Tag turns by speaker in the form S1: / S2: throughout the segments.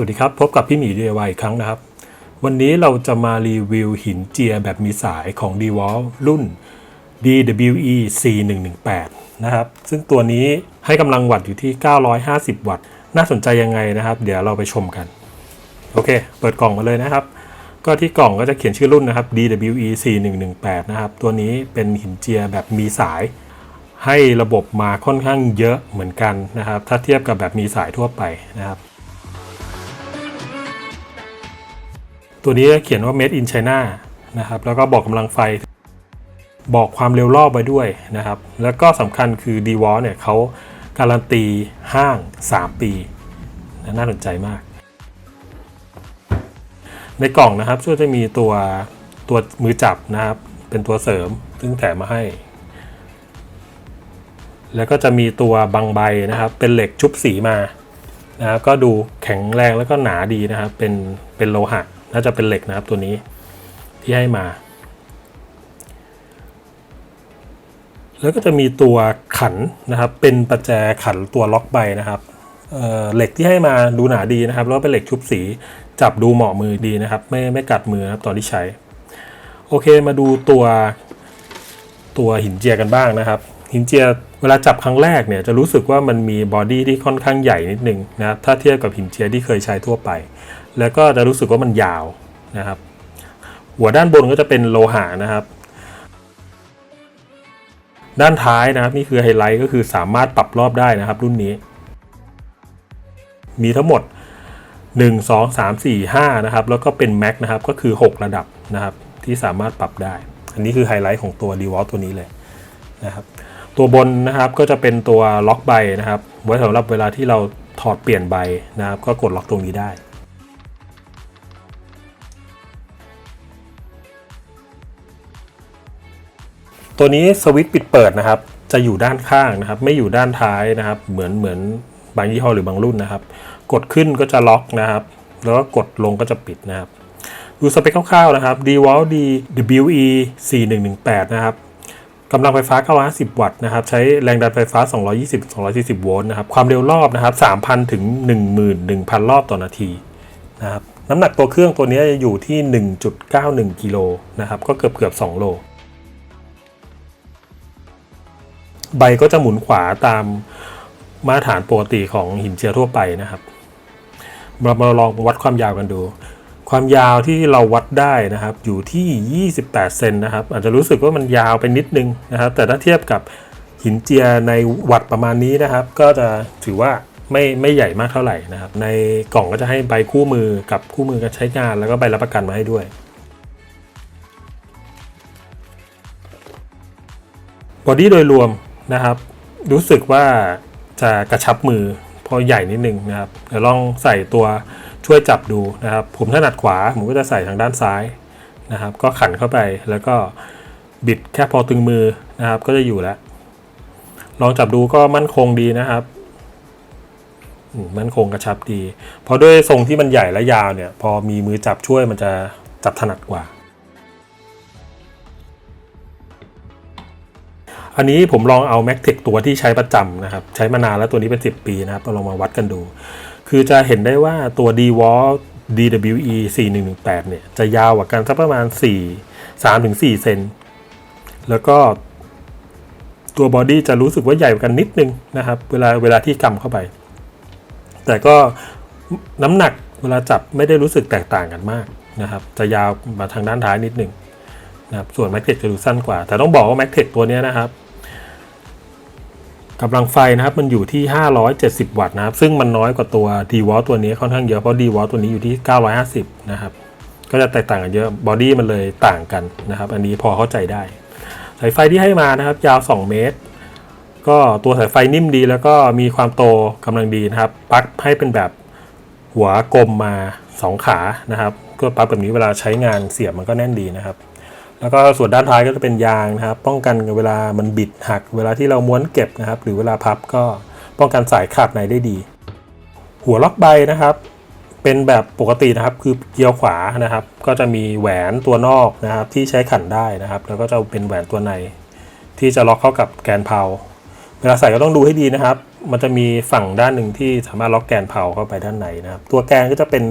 S1: วัสดีครับ พบกับพี่หมี DIY อีกครั้งนะครับ วันนี้เราจะมารีวิวหินเจียแบบมีสายของ d w a l รุ่น DWE C118 นะครับ ซึ่งตัวนี้ให้กำลังวัตต์อยู่ที่ 950 วัตต์ น่าสนใจยังไงนะครับ เดี๋ยวเราไปชมกัน โอเค เปิดกล่องมาเลยนะครับ ก็ที่กล่องก็จะเขียนชื่อรุ่นนะครับ DWE C118 นะครับ ตัวนี้เป็นหินเจียแบบมีสายให้ระบบมาค่อนข้างเยอะเหมือนกันนะครับ ถ้าเทียบกับแบบมีสายทั่วไปนะครับ ตัวนี้เขียนว่า made in China นะครับแล้วก็บอกกำลังไฟ บอกความเร็วรอบไว้ด้วยนะครับ แล้วก็สำคัญคือ d w a l เนี่ยเขาการันตีห้าง 3 ปีน่าสนใจมาก ในกล่องนะครับช่วยจะมีตัวตัวมือจับนะครับ เป็นตัวเสริมซึ่งแถมมาให้ แล้วก็จะมีตัวบางใบนะครับ เป็นเหล็กชุบสีมานะครับก็ดูแข็งแรงแล้วก็หนาดีนะครับ เป็นเป็นโลหะ น่าจะเป็นเหล็กนะครับตัวนี้ที่ให้มา แล้วก็จะมีตัวขันนะครับ เป็นประแจขันตัวล็อกใบนะครับเเหล็กที่ให้มาดูหนาดีนะครับ แล้วเป็นเหล็กชุบสีจับดูเหมาะมือดีนะครับ ไม่ไม่กัดมือนะครับตอนที่ใช้ โอเคมาดูตัวตัวหินเจียกันบ้างนะครับหินเจียเวลาจับครั้งแรกเนี่ยจะรู้สึกว่ามันมีบอดี้ที่ค่อนข้างใหญ่นิดนึงนะครับถ้าเทียบกับหินเจียที่เคยใช้ทั่วไป แล้วก็จะรู้สึกว่ามันยาวนะครับ หัวด้านบนก็จะเป็นโลหะนะครับ ด้านท้ายนะครับนี่คือไฮไลท์ก็คือสามารถปรับรอบได้นะครับ รุ่นนี้ มีทั้งหมด 1 2 3 4 5นะครับแล้วก็เป็นแม็กนะครับก็คือ 6 ระดับนะครับ ที่สามารถปรับได้ อันนี้คือไฮไลท์ของตัว d w a l ตัวนี้เลยนะครับตัวบนนะครับก็จะเป็นตัวล็อกใบนะครับไว้สำหรับเวลาที่เราถอดเปลี่ยนใบนะครับ ก็กดล็อกตรงนี้ได้ ตัวนี้สวิตช์ปิดเปิดนะครับ จะอยู่ด้านข้างนะครับ ไม่อยู่ด้านท้ายนะครับ เหมือนเหมือนบางยี่ห้อหรือบางรุ่นนะครับ กดขึ้นก็จะล็อกนะครับ แล้วก็กดลงก็จะปิดนะครับ ดูสเปคคร่าวๆนะครับ d w a l D WE 4118 นะครับกำลังไฟฟ้า 950 วัตต์นะครับ ใช้แรงดันไฟฟ้า 220-240 โวลต์นะครับ ความเร็วรอบนะครับ 3,000 ถึง 11,000 รอบต่อนาทีนะครับ น้ำหนักตัวเครื่องตัวนี้จะอยู่ที่ 1.91 กิโลนะครับ ก็เกือบเกือบ2โล ใบก็จะหมุนขวาตามมาตรฐานปกติของหินเจียทั่วไปนะครับ เรามาลองวัดความยาวกันดู ความยาวที่เราวัดได้นะครับ อยู่ที่ 28 เซนนะครับ อาจจะรู้สึกว่ามันยาวไปนิดนึงนะครับ แต่ถ้าเทียบกับหินเจียในวัดประมาณนี้นะครับ ก็จะถือว่าไม่ไม่ใหญ่มากเท่าไหร่นะครับ ในกล่องก็จะให้ใบคู่มือกับคู่มือการใช้งาน แล้วก็ใบรับประกันมาให้ด้วย บอดี้โดยรวม นะครับ รู้สึกว่าจะกระชับมือพอใหญ่นิดนึงนะครับเดี๋ยวลองใส่ตัวช่วยจับดูนะครับ ผมถนัดขวาผมก็จะใส่ทางด้านซ้ายนะครับ ก็ขันเข้าไปแล้วก็บิดแค่พอตึงมือนะครับ ก็จะอยู่แล้ว ลองจับดูก็มั่นคงดีนะครับมั่นคงกระชับดี เพราะด้วยทรงที่มันใหญ่และยาวเนี่ย พอมีมือจับช่วยมันจะจับถนัดกว่า อันนี้ผมลองเอา m a c t e c ตัวที่ใช้ประจำนะครับ ใช้มานานแล้วตัวนี้เป็น 10 ปีนะครับเราลองมาวัดกันดู คือจะเห็นได้ว่าตัว d w a l DWE 4118 เนี่ย จะยาวกว่ากันสักประมาณ 4 3-4เซนแล้วก็ตัวบอดี้จะรู้สึกว่าใหญ่กว่ากันนิดนึงนะครับ เวลาเวลาที่กำเข้าไป แต่ก็น้ำหนักเวลาจับไม่ได้รู้สึกแตกต่างกันมากนะครับ จะยาวมาทางด้านท้ายนิดนึงนะครับส่วน m a c t e c จะดูสั้นกว่า แต่ต้องบอกว่า m a c t e c ตัวนี้นะครับ กำลังไฟนะครับมันอยู่ที่ 570 วัตต์นะครับ ซึ่งมันน้อยกว่าตัว d w a l ตัวนี้ค่อนข้างเยอะเพราะ d w a l ตัวนี้อยู่ที่ 950 นะครับ ก็จะแตกต่างกันเยอะบอดี้มันเลยต่างกันนะครับ อันนี้พอเข้าใจได้ สายไฟที่ให้มานะครับ ยาว 2 เมตร ก็ตัวสายไฟนิ่มดี แล้วก็มีความโตกำลังดีนะครับปลั๊กให้เป็นแบบหัวกลมมา 2 ขานะครับก็ปลั๊กแบบนี้เวลาใช้งานเสียบมันก็แน่นดีนะครับ แล้วก็ส่วนด้านท้ายก็จะเป็นยางนะครับ ป้องกันเวลามันบิดหัก เวลาที่เราม้วนเก็บนะครับ หรือเวลาพับก็ป้องกันสายขาดในได้ดี หัวล็อกใบนะครับ เป็นแบบปกตินะครับ คือเกียวขวานะครับ ก็จะมีแหวนตัวนอกนะครับ ที่ใช้ขันได้นะครับ แล้วก็จะเป็นแหวนตัวใน ที่จะล็อกเข้ากับแกนเพาเวลาใส่ก็ต้องดูให้ดีนะครับ มันจะมีฝั่งด้านหนึ่งที่สามารถล็อกแกนเผาเข้าไปด้านในนะครับ ตัวแกนก็จะเป็น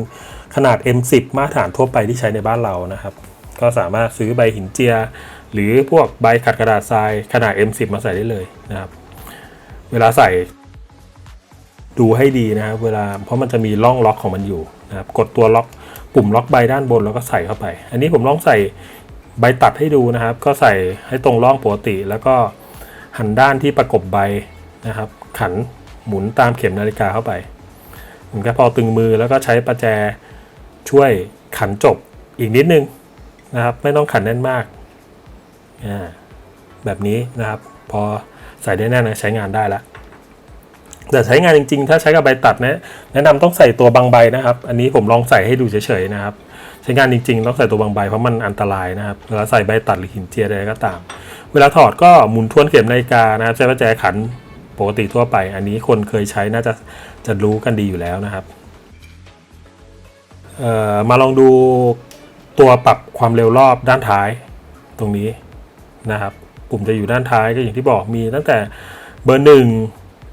S1: ขนาด M10 มาตรฐานทั่วไปที่ใช้ในบ้านเรานะครับ ก็สามารถซื้อใบหินเจีย หรือพวกใบขัดกระดาษทรายขนาด M10 มาใส่ได้เลยนะครับ เวลาใส่ดูให้ดีนะครับเวลาเพราะมันจะมีร่องล็อกของมันอยู่นะครับกดตัวล็อกปุ่มล็อกใบด้านบนแล้วก็ใส่เข้าไป อันนี้ผมลองใส่ใบตัดให้ดูนะครับ ก็ใส่ให้ตรงร่องปกติ แล้วก็หันด้านที่ประกบใบนะครับ ขันหมุนตามเข็มนาฬิกาเข้าไปผมก็พอตึงมือแล้วก็ใช้ประแจช่วยขันจบอีกนิดนึง นะครับ ไม่ต้องขันแน่นมากอ่าแบบนี้นะครับ พอใส่ได้แน่นนะใช้งานได้แล้วแต่ใช้งานจริงๆ ถ้าใช้กับใบตัดนะแนะนำต้องใส่ตัวบางใบนะครับ อันนี้ผมลองใส่ให้ดูเฉยๆนะครับ ใช้งานจริงๆต้องใส่ตัวบางใบเพราะมันอันตรายนะครับเวลาใส่ใบตัดหรือหินเจียอะไรก็ตาม เวลาถอดก็หมุนทวนเข็มนาฬิกานะครับใช้ประแจขันปกติทั่วไป อันนี้คนเคยใช้น่าจะจะรู้กันดีอยู่แล้วนะครับเอ่อมาลองดู ตัวปรับความเร็วรอบด้านท้ายตรงนี้นะครับ ปุ่มจะอยู่ด้านท้ายก็อย่างที่บอกมีตั้งแต่เบอร์หนึ่ง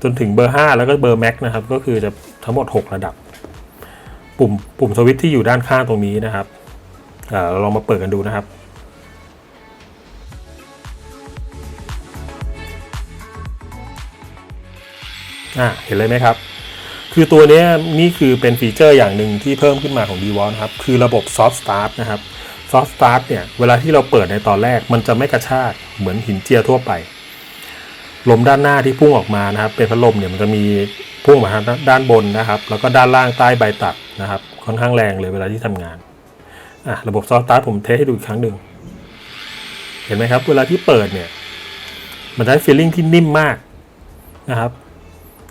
S1: จนถึงเบอร์ 5 แล้วก็เบอร์แม็กนะครับ ก็คือจะทั้งหมด 6 ระดับ ปุ่มปุ่มสวิตช์ที่อยู่ด้านข้างตรงนี้นะครับเราลองมาเปิดกันดูนะครับอะเห็นเลยไหมครับ คือตัวนี้นี่คือเป็นฟีเจอร์อย่างหนึ่งที่เพิ่มขึ้นมาของ d w a l นะครับ คือระบบ Soft Start นะครับ Soft Start เนี่ยเวลาที่เราเปิดในตอนแรกมันจะไม่กระชากเหมือนหินเจียทั่วไป ลมด้านหน้าที่พุ่งออกมานะครับ เป็นพัดลมเนี่ยมันจะมีพุ่งมาทางด้านบนนะครับ แล้วก็ด้านล่างใต้ใบตัดนะครับ ค่อนข้างแรงเลยเวลาที่ทำงานอะระบบ Soft Start ผมเทสให้ดูอีกครั้งหนึ่งเห็นไหมครับ เวลาที่เปิดเนี่ยมันได้ feeling ที่นิ่มมากนะครับ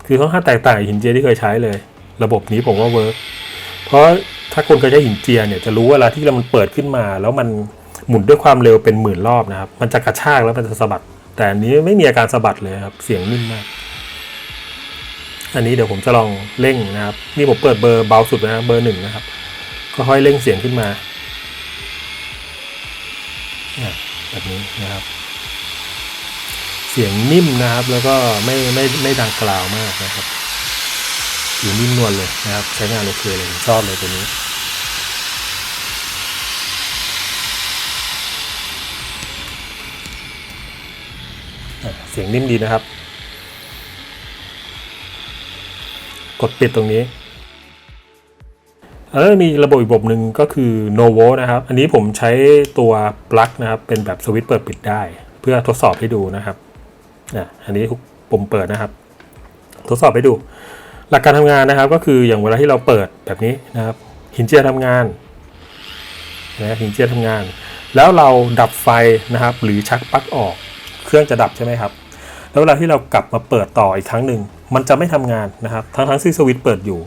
S1: คือค่อนข้างแตกต่างหินเจียที่เคยใช้เลย ระบบนี้ผมว่าเวิร์กเพราะถ้าคนเคยใช้หินเจียเนี่ยจะรู้เวลาที่เรามันเปิดขึ้นมา แล้วมันหมุนด้วยความเร็วเป็นหมื่นรอบนะครับ มันจะกระชากแล้วมันจะสะบัด แต่อันนี้ไม่มีอาการสะบัดเลยครับ เสียงนิ่มมาก อันนี้เดี๋ยวผมจะลองเร่งนะครับ นี่ผมเปิดเบอร์เบาสุดนะเบอร์หนึ่งนะครับ ก็ค่อยเร่งเสียงขึ้นมาอะแบบนี้นะครับ เสียงนิ่มนะครับ แล้วก็ไม่ไม่ไม่ดังกล่าวมากนะครับอยู่นิ่มนวลเลยนะครับ ใช้งานโอเคเลยชอบเลยตัวนี้เสียงนิ่มดีนะครับ กดปิดตรงนี้แล้วมีระบบอีกระบบหนึ่งก็คือ Novo นะครับ อันนี้ผมใช้ตัวปลั๊กนะครับ เป็นแบบสวิตช์เปิดปิดได้ เพื่อทดสอบให้ดูนะครับ อะอันนี้ปุ่มเปิดนะครับ ทดสอบให้ดู หลักการทำงานนะครับ ก็คืออย่างเวลาที่เราเปิดแบบนี้นะครับ หินเจียทำงานนะหินเจียทำงาน แล้วเราดับไฟนะครับ หรือชักปลั๊กออก เครื่องจะดับใช่ไหมครับ แล้วเวลาที่เรากลับมาเปิดต่ออีกครั้งหนึ่งมันจะไม่ทำงานนะครับ ทั้งทั้งที่สวิตช์เปิดอยู่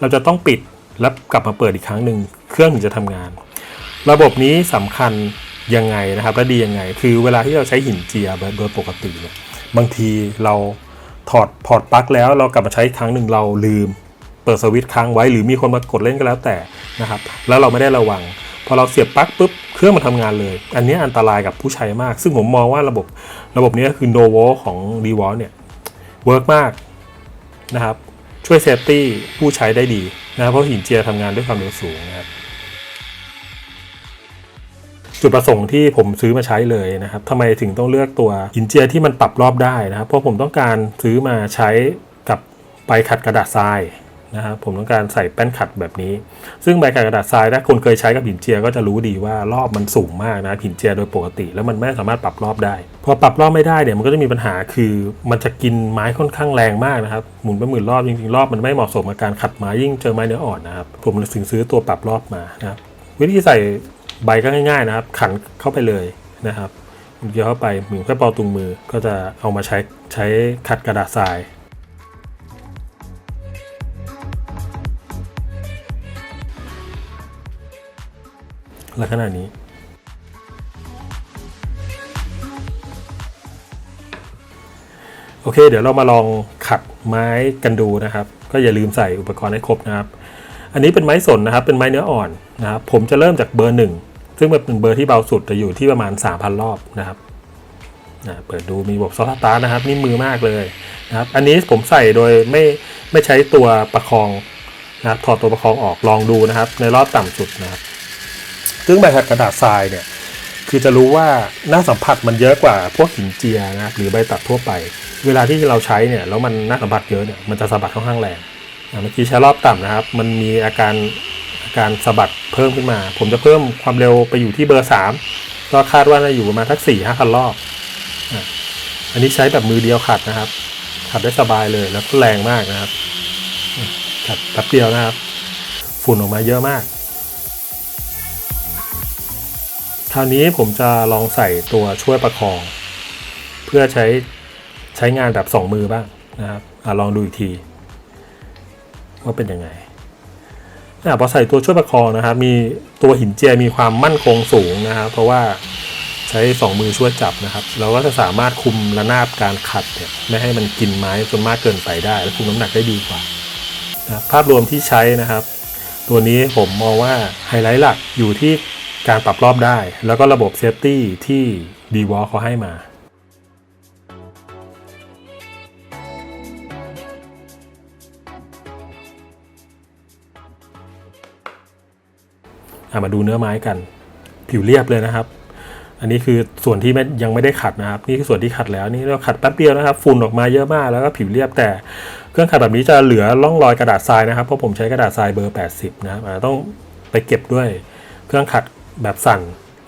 S1: เราจะต้องปิดแล้วกลับมาเปิดอีกครั้งหนึ่งเครื่องถึงจะทำงาน ระบบนี้สำคัญยังไงนะครับและดียังไง คือเวลาที่เราใช้หินเจียโดยปกติเนี่ย บางทีเราถอดพอร์ตปลั๊กแล้วเรากลับมาใช้ครั้งหนึ่งเราลืม เปิดสวิตช์ค้างไว้หรือมีคนมากดเล่นก็แล้วแต่นะครับ แล้วเราไม่ได้ระวัง พอเราเสียบปลั๊กปุ๊บเครื่องมันทำงานเลย อันนี้อันตรายกับผู้ใช้มาก ซึ่งผมมองว่าระบบระบบนี้ก็คือ Novo ของ d w a l เนี่ยเวิร์กมากนะครับช่วยเซฟตี้ผู้ใช้ได้ดีนะเพราะหินเจียทำงานด้วยความเร็วสูงนะครับ จุดประสงค์ที่ผมซื้อมาใช้เลยนะครับทำไมถึงต้องเลือกตัวหินเจียที่มันปรับรอบได้นะครับ เพราะผมต้องการซื้อมาใช้กับใบขัดกระดาษทรายนะครับผมต้องการใส่แป้นขัดแบบนี้ ซึ่งใบขัดกระดาษทรายถ้าคนเคยใช้กับหินเจียก็จะรู้ดีว่ารอบมันสูงมากนะหินเจียโดยปกติ แล้วมันไม่สามารถปรับรอบได้ พอปรับรอบไม่ได้เนี่ยมันก็จะมีปัญหาคือ มันจะกินไม้ค่อนข้างแรงมากนะครับหมุนไปหมื่นรอบจริงๆรอบมันไม่เหมาะสมกับการขัดไม้ยิ่งเจอไม้เนื้ออ่อนนะครับผมเลยถึงซื้อตัวปรับรอบมานะครับวิธีใส่ ใบก็ง่ายๆนะครับ ขันเข้าไปเลยนะครับเกี่ยวเข้าไปเหมือนแค่เป่าตุงมือก็จะเอามาใช้ใช้ขัดกระดาษทรายลักษณะนี้ โอเค เดี๋ยวเรามาลองขัดไม้กันดูนะครับ ก็อย่าลืมใส่อุปกรณ์ให้ครบนะครับ อันนี้เป็นไม้สนนะครับ เป็นไม้เนื้ออ่อนนะครับ ผมจะเริ่มจากเบอร์หนึ่งซึ่งเป็นเบอร์ที่เบาสุดจะอยู่ที่ประมาณ 3,000 รอบนะครับนะเปิดดูมีระบบซอฟต์สตาร์นะครับนิ่มือมากเลยนะครับ อันนี้ผมใส่โดยไม่ไม่ใช้ตัวประคองนะครับถอดตัวประคองออกลองดูนะครับ ในรอบต่ำสุดนะครับ ซึ่งใบขัดกระดาษทรายเนี่ยคือจะรู้ว่าหน้าสัมผัสมันเยอะกว่าพวกหินเจียนะครับหรือใบตัดทั่วไป เวลาที่เราใช้เนี่ยแล้วมันหน้าสัมผัสเยอะเนี่ยมันจะสะบัดค่อนข้างแรง เมื่อกี้ใช้รอบต่ำนะครับ มันมีอาการอาการสะบัดเพิ่มขึ้นมา ผมจะเพิ่มความเร็วไปอยู่ที่เบอร์สามก็คาดว่าจะอยู่ประมาณทักสี่ห้าพันรอบอันนี้ใช้แบบมือเดียวขัดนะครับ ขัดได้สบายเลยแล้วก็แรงมากนะครับขัดแป๊บเดียวนะครับ ฝุ่นออกมาเยอะมาก คราวนี้ผมจะลองใส่ตัวช่วยประคอง เพื่อใช้ใช้งานแบบสองมือบ้างนะครับอลองดูอีกที ว่าเป็นยังไงอะพอใส่ตัวช่วยประคองนะครับมีตัวหินเจียมีความมั่นคงสูงนะครับ เพราะว่าใช้สองมือช่วยจับนะครับ เราก็จะสามารถคุมระนาบการขัดเนี่ยไม่ให้มันกินไม้จนมากเกินไปได้ และคุมน้ำหนักได้ดีกว่านะภาพรวมที่ใช้นะครับ ตัวนี้ผมมองว่าไฮไลท์หลักอยู่ที่การปรับรอบได้ แล้วก็ระบบเซฟตี้ที่ดีวอลเขาให้มา มาดูเนื้อไม้กัน ผิวเรียบเลยนะครับ อันนี้คือส่วนที่ไม่ยังไม่ได้ขัดนะครับ นี่คือส่วนที่ขัดแล้วนี่เราขัดแป๊บเดียวนะครับ ฝุ่นออกมาเยอะมากแล้วก็ผิวเรียบแต่เครื่องขัดแบบนี้จะเหลือร่องรอยกระดาษทรายนะครับเพราะผมใช้กระดาษทรายเบอร์ 80 นะครับต้องไปเก็บด้วยเครื่องขัดแบบสั่น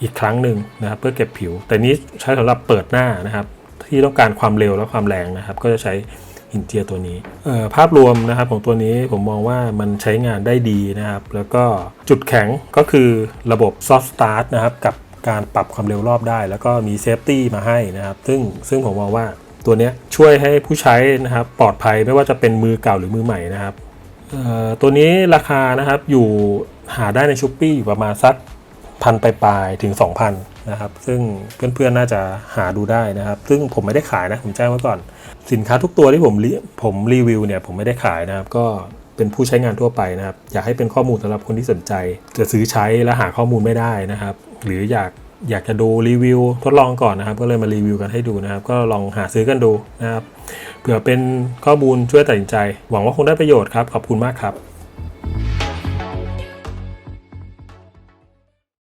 S1: อีกครั้งหนึ่งนะครับ เพื่อเก็บผิว แต่นี้ใช้สำหรับเปิดหน้านะครับ ที่ต้องการความเร็วและความแรงนะครับ ก็จะใช้ หินเจียตัวนี้ภาพรวมนะครับของตัวนี้ผมมองว่ามันใช้งานได้ดีนะครับ แล้วก็จุดแข็งก็คือระบบ soft start นะครับ กับการปรับความเร็วรอบได้ แล้วก็มีเซฟตี้มาให้นะครับ ซึ่งซึ่งผมมองว่าตัวนี้ช่วยให้ผู้ใช้นะครับปลอดภัยไม่ว่าจะเป็นมือเก่าหรือมือใหม่นะครับตัวนี้ราคานะครับอยู่หาได้ในช้อปปี้อยู่ประมาณสักพันปลายๆถึง 2,000 นะครับ ซึ่งเพื่อนๆน่าจะหาดูได้นะครับ ซึ่งผมไม่ได้ขายนะ ผมแจ้งไว้ก่อน สินค้าทุกตัวที่ผมรีผมรีวิวเนี่ยผมไม่ได้ขายนะครับ ก็เป็นผู้ใช้งานทั่วไปนะครับ อยากให้เป็นข้อมูลสำหรับคนที่สนใจ จะซื้อใช้และหาข้อมูลไม่ได้นะครับ หรืออยากอยากจะดูรีวิวทดลองก่อนนะครับ ก็เลยมารีวิวกันให้ดูนะครับ ก็ลองหาซื้อกันดูนะครับ เผื่อเป็นข้อมูลช่วยตัดสินใจ หวังว่าคงได้ประโยชน์ครับ ขอบคุณมากครับ